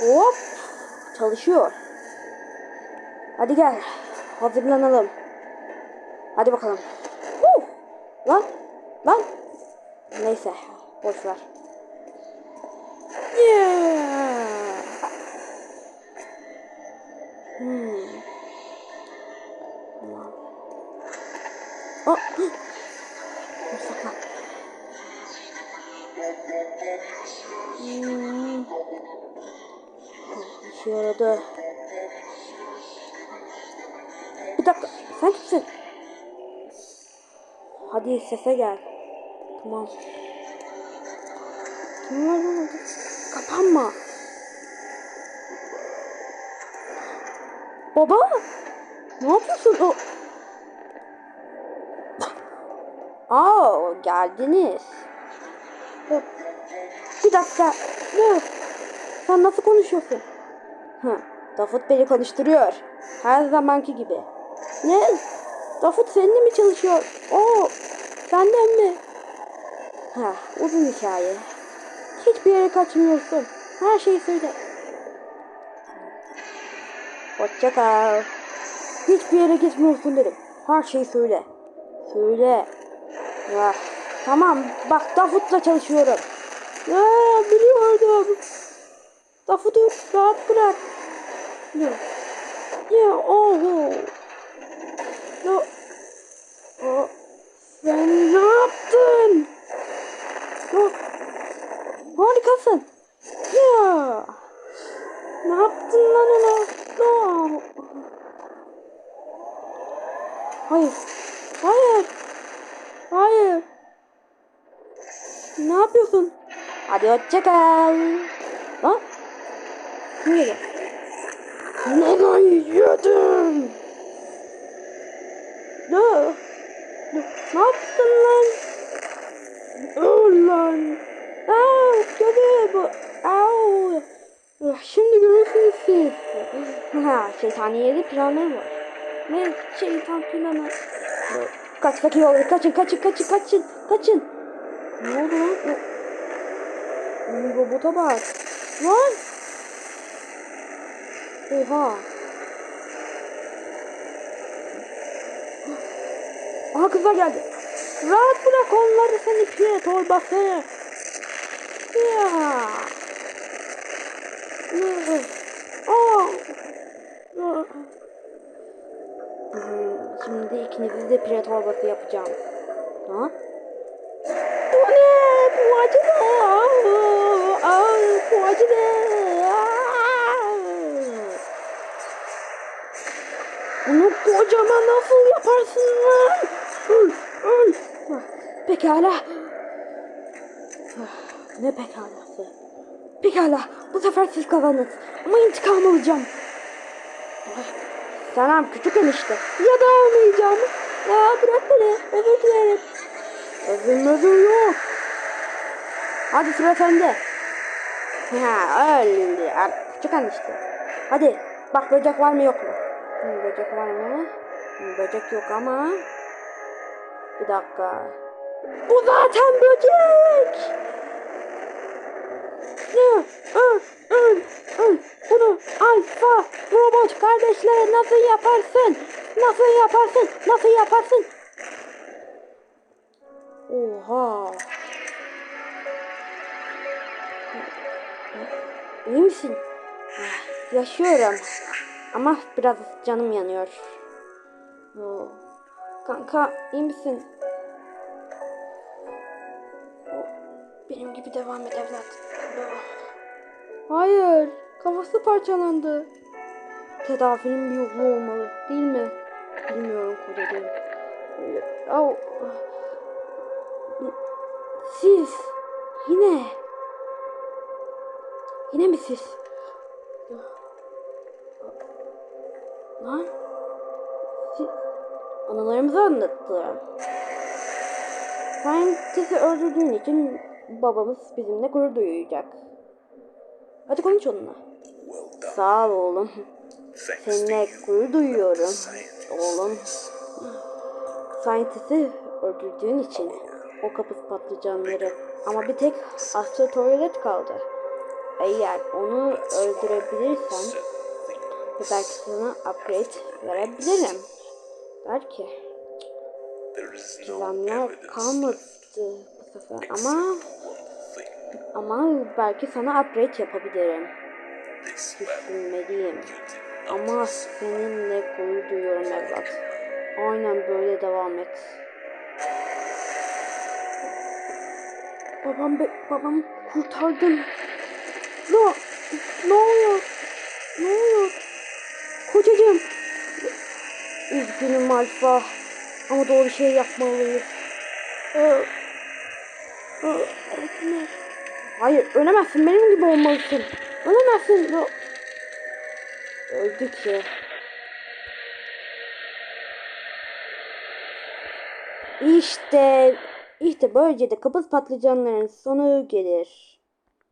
Hop. Çalışıyor. Hadi gel. Hazırlanalım. Hadi bakalım. Huh! Lan. Lan. Neyse. Boş ver. Yeah. Hmm. Tamam. Oh. İşe yaradı. Bir dakika. Sen kimsin? Hadi sese gel. Tamam. Orada? Kapanma. Baba. Ne yapıyorsun? O... Aa, geldiniz. Bir dakika. Ne? Sen nasıl konuşuyorsun? Hı. Dafut beni konuşturuyor. Her zamanki gibi. Ne? Dafut seninle mi çalışıyor? Oo, senden mi? Ha, uzun hikaye. Hiçbir yere kaçmıyorsun. Her şeyi söyle. Hoşça kal. Hiçbir yere gitmiyorsun dedim. Her şeyi söyle. Söyle. Ya, tamam bak Dafut'la çalışıyorum. Ya biliyordum. Dafut'u rahat bırak. Ya. Ya oho. Ya. O. Sen ne yaptın? Ya. Harikasın. Ya. Ne yaptın lan ona? No. Hayır. Hayır. Hayır. Ne yapıyorsun? Hadi hoşça kal. Lan. Kim geliyor? Nana yedim. Ne? Ne ne yaptın lan? Öl lan. Aa, kötü bu. Au. Ah, Şimdi görürsünüz siz. Ha, şeytaniyeli planı var. Ne şeytan planı? Kaç iyi olur. Kaçın, kaçın, kaçın, kaçın, kaçın. Ne oldu lan? O... Robota bak. Lan. Oha. Aha kızlar geldi. Rahat bırak onları seni pire torbası. Ya. Hmm, Şimdi ikinizi de pire torbası yapacağım. Ha? Bu ne? Bu acıdı. Pekala. Ah, Ne pekalası? Pekala, bu sefer siz kazandınız. Ama intikam alacağım. Ah, Tamam, küçük enişte. Ya da almayacağım. Ya bırak beni, özür dilerim. Özür özür yok. Hadi sıra sende. Ha, öyle. Küçük enişte. Hadi, bak böcek var mı yok mu? Hmm, böcek var mı? Hmm, böcek yok ama. Bir dakika. Bu zaten böcek. Ne? Öl, öl, öl. Bunu alfa robot kardeşlere nasıl yaparsın? Nasıl yaparsın? Nasıl yaparsın? Oha. İyi misin? Yaşıyorum. Ama biraz canım yanıyor. Kanka iyi misin? Benim gibi devam et evlat. Hayır. Kafası parçalandı. Tedavinin bir yolu olmalı değil mi? Bilmiyorum koca değil. Au. Siz yine yine mi siz? Lan siz anılarımızı anlattı. Sen sizi öldürdüğün için babamız bizimle gurur duyacak. Hadi konuş onunla. Sağ ol oğlum. Seninle gurur duyuyorum oğlum. Scientist'i öldürdüğün için o kapı patlayacağın yere. Ama bir tek Astro Toilet kaldı. Eğer onu öldürebilirsen belki sana upgrade verebilirim. Belki. Evidence kalmadı except ama ama belki sana upgrade yapabilirim. Düşünmeliyim. Ama seninle gurur duyuyorum evlat. Aynen böyle devam et. Babam be, babam kurtardım. Ne? Ne oluyor? Ne oluyor? Kocacığım. Üzgünüm Alfa. Ama doğru şey yapmalıyız. Ee, Hayır ölemezsin benim gibi olmalısın. Ölemezsin. Yo- Öldü ki. İşte, işte böylece de kapız patlıcanların sonu gelir.